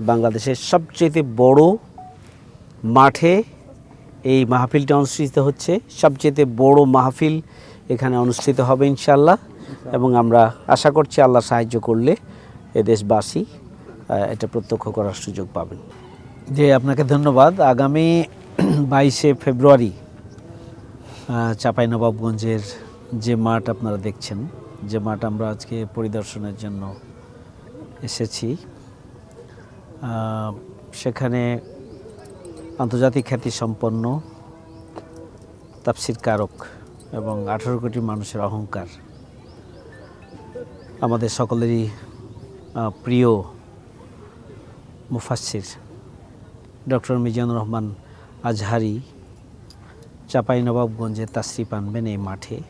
বাংলাদেশের সবচেয়ে বড় মাঠে এই মাহফিলটা অনুষ্ঠিত হচ্ছে। সবচেয়ে বড় মাহফিল এখানে অনুষ্ঠিত হবে ইনশাল্লাহ এবং আমরা আশা করছি আল্লাহ সাহায্য করলে দেশবাসী এটা প্রত্যক্ষ করার সুযোগ পাবেন। যে আপনাকে ধন্যবাদ। আগামী বাইশে ফেব্রুয়ারি চাঁপাইনবাবগঞ্জের যে মাঠ আপনারা দেখছেন, যে মাঠ আমরা আজকে পরিদর্শনের জন্য এসেছি। সেখানে আন্তর্জাতিক খ্যাতি সম্পন্ন তাপসির কারক এবং আঠারো কোটি মানুষের অহংকার। আমাদের সকলেরই প্রিয় মুফাসির ডক্টর মিজানুর রহমান আজহারি চাপাই নবাবগঞ্জে তাসরিফ আনবেন এই মাঠে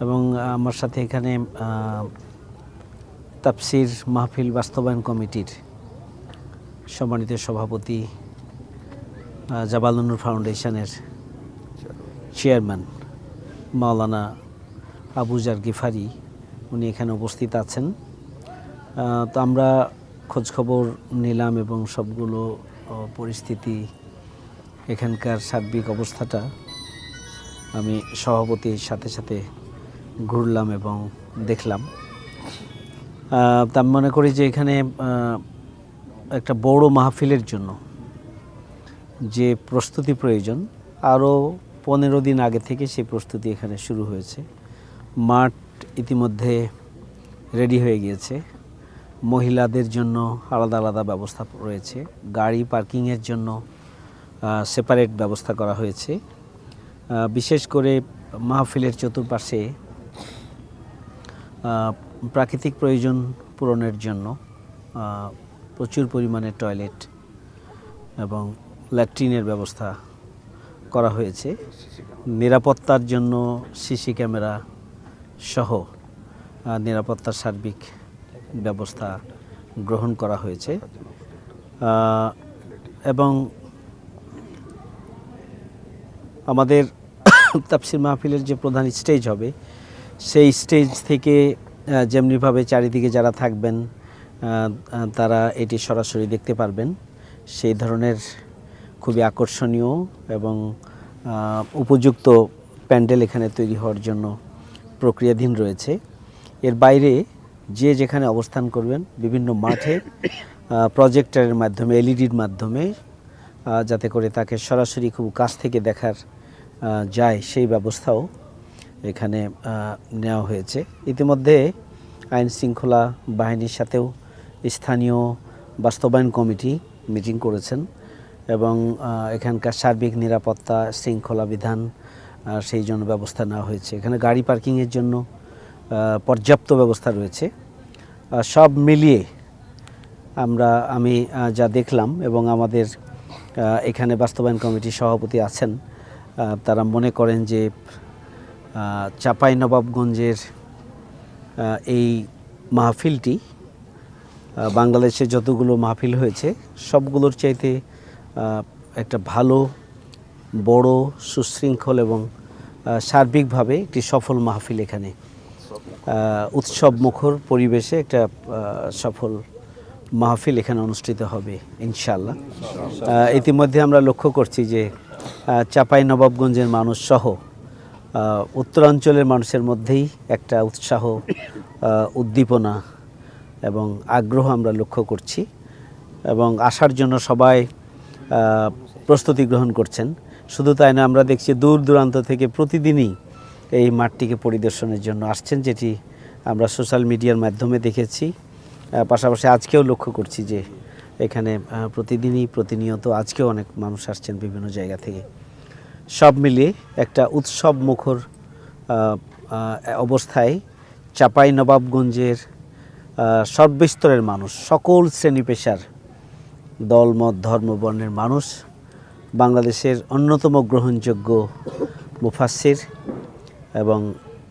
এবং আমার সাথে এখানে তাপসির মাহফিল বাস্তবায়ন কমিটির সম্মানিত সভাপতি জাবালুনুর ফাউন্ডেশনের চেয়ারম্যান মাওলানা আবুজার গিফারি, উনি এখানে উপস্থিত আছেন। তো আমরা খোঁজখবর নিলাম এবং সবগুলো পরিস্থিতি, এখানকার সার্বিক অবস্থাটা আমি সভাপতির সাথে সাথে ঘুরলাম এবং দেখলাম। তা মনে করি যে এখানে একটা বড় মাহফিলের জন্য যে প্রস্তুতি প্রয়োজন, আরও পনেরো দিন আগে থেকে সেই প্রস্তুতি এখানে শুরু হয়েছে। মাঠ ইতিমধ্যে রেডি হয়ে গিয়েছে। মহিলাদের জন্য আলাদা আলাদা ব্যবস্থা রয়েছে। গাড়ি পার্কিংয়ের জন্য সেপারেট ব্যবস্থা করা হয়েছে। বিশেষ করে মাহফিলের চতুর্পাশে প্রাকৃতিক প্রয়োজন পূরণের জন্য প্রচুর পরিমাণে টয়লেট এবং ল্যাট্রিনের ব্যবস্থা করা হয়েছে। নিরাপত্তার জন্য সিসি ক্যামেরা সহ নিরাপত্তার সার্বিক ব্যবস্থা গ্রহণ করা হয়েছে। এবং আমাদের তাপসির মাহফিলের যে প্রধান স্টেজ হবে, সেই স্টেজ থেকে যেমনিভাবে চারিদিকে যারা থাকবেন তারা এটি সরাসরি দেখতে পারবেন। সেই ধরনের খুবই আকর্ষণীয় এবং উপযুক্ত প্যান্ডেল এখানে তৈরি হওয়ার জন্য প্রক্রিয়াধীন রয়েছে। এর বাইরে যে যেখানে অবস্থান করবেন, বিভিন্ন মাঠে প্রজেক্টরের মাধ্যমে, এলইডির মাধ্যমে যাতে করে তাকে সরাসরি খুব কাছ থেকে দেখার যায় সেই ব্যবস্থাও এখানে নেওয়া হয়েছে। ইতিমধ্যে আইন শৃঙ্খলা বাহিনীর সাথেও স্থানীয় বাস্তবায়ন কমিটি মিটিং করেছেন এবং এখানকার সার্বিক নিরাপত্তা শৃঙ্খলা বিধান সেই জন্য ব্যবস্থা নেওয়া হয়েছে। এখানে গাড়ি পার্কিংয়ের জন্য পর্যাপ্ত ব্যবস্থা রয়েছে। সব মিলিয়ে আমরা, আমি যা দেখলাম এবং আমাদের এখানে বাস্তবায়ন কমিটির সভাপতি আছেন তারা মনে করেন যে চাঁপাই নবাবগঞ্জের এই মাহফিলটি বাংলাদেশে যতগুলো মাহফিল হয়েছে, সবগুলোর চাইতে একটা ভালো, বড়, সুশৃঙ্খল এবং সার্বিকভাবে একটি সফল মাহফিল এখানে। উৎসব মুখর পরিবেশে একটা সফল মাহফিল এখানে অনুষ্ঠিত হবে ইনশাল্লাহ ইতিমধ্যে আমরা লক্ষ্য করছি যে চাঁপাই নবাবগঞ্জের মানুষ সহ উত্তরাঞ্চলের মানুষের মধ্যেই একটা উৎসাহ উদ্দীপনা এবং আগ্রহ আমরা লক্ষ্য করছি এবং আসার জন্য সবাই প্রস্তুতি গ্রহণ করছেন। শুধু তাই না, আমরা দেখছি দূর দূরান্ত থেকে প্রতিদিনই এই মাঠটিকে পরিদর্শনের জন্য আসছেন, যেটি আমরা সোশ্যাল মিডিয়ার মাধ্যমে দেখেছি। পাশাপাশি আজকেও লক্ষ্য করছি যে এখানে প্রতিদিনই প্রতিনিয়ত আজকেও অনেক মানুষ আসছেন বিভিন্ন জায়গা থেকে। সব মিলিয়ে একটা উৎসব মুখর অবস্থায় চাপাই নবাবগঞ্জের সর্বস্তরের মানুষ, সকল শ্রেণি পেশার দলমত ধর্ম, বর্ণের মানুষ, বাংলাদেশের অন্যতম গ্রহণযোগ্য মুফাসির এবং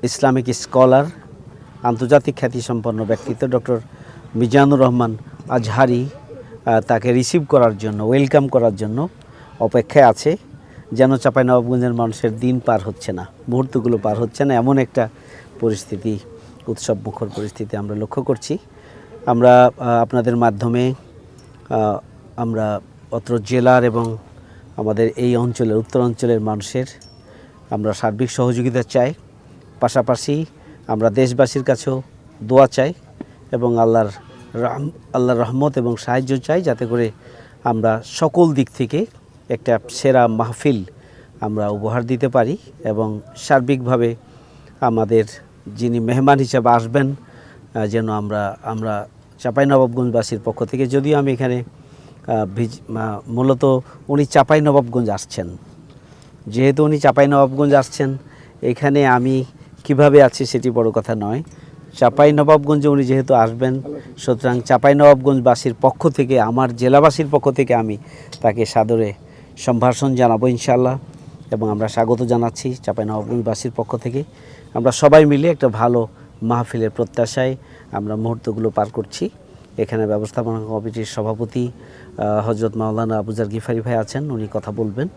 ইসলামিক স্কলার, আন্তর্জাতিক খ্যাতিসম্পন্ন ব্যক্তিত্ব ডক্টর মিজানুর রহমান আজহারি তাকে রিসিভ করার জন্য, ওয়েলকাম করার জন্য অপেক্ষায় আছে। যেন চাঁপাইনবাবগঞ্জের মানুষের দিন পার হচ্ছে না, মুহূর্তগুলো পার হচ্ছে না, এমন একটা পরিস্থিতি উৎসব মুখর পরিস্থিতি আমরা লক্ষ্য করছি। আমরা আপনাদের মাধ্যমে আমরা অত্র জেলার এবং আমাদের এই অঞ্চলের উত্তরাঞ্চলের মানুষের আমরা সার্বিক সহযোগিতা চাই। পাশাপাশি আমরা দেশবাসীর কাছেও দোয়া চাই এবং আল্লাহর আল্লাহর রহমত এবং সাহায্য চাই যাতে করে আমরা সকল দিক থেকে একটা সেরা মাহফিল আমরা উপহার দিতে পারি এবং সার্বিকভাবে আমাদের যিনি মেহমান হিসেবে আসবেন যেন আমরা আমরা চাঁপাইনবাবগঞ্জবাসীর পক্ষ থেকে, যদিও আমি এখানে মূলত উনি চাঁপাইনবাবগঞ্জ আসছেন। যেহেতু উনি চাঁপাইনবাবগঞ্জ আসছেন, এখানে আমি কীভাবে আছি সেটি বড় কথা নয়। চাঁপাইনবাবগঞ্জে উনি যেহেতু আসবেন, সুতরাং চাঁপাইনবাবগঞ্জবাসীর পক্ষ থেকে, আমার জেলাবাসীর পক্ষ থেকে আমি তাকে সাদরে সম্ভাষণ জানাব ইনশাল্লাহ এবং আমরা স্বাগত জানাচ্ছি চাঁপাইনবাবগঞ্জবাসীর পক্ষ থেকে। আমরা সবাই মিলে একটা ভালো মাহফিলের প্রত্যাশায় আমরা মুহূর্তগুলো পার করছি। এখানে ব্যবস্থাপনা কমিটির সভাপতি হজরত মাওলানা আবুজার গিফারি ভাই আছেন, উনি কথা বলবেন।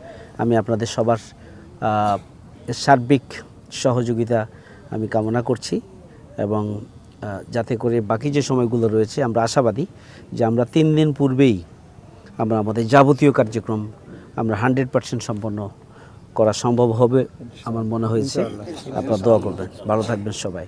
আমি আপনাদের সবার সার্বিক সহযোগিতা আমি কামনা করছি এবং যাতে করে বাকি যে সময়গুলো রয়েছে আমরা আশাবাদী যে আমরা তিন দিন পূর্বেই আমরা আমাদের যাবতীয় কার্যক্রম আমরা হান্ড্রেড পার্সেন্ট সম্পন্ন করা সম্ভব হবে আমার মনে হয়েছে। আপনার দোয়া করবেন। ভালো থাকবেন সবাই।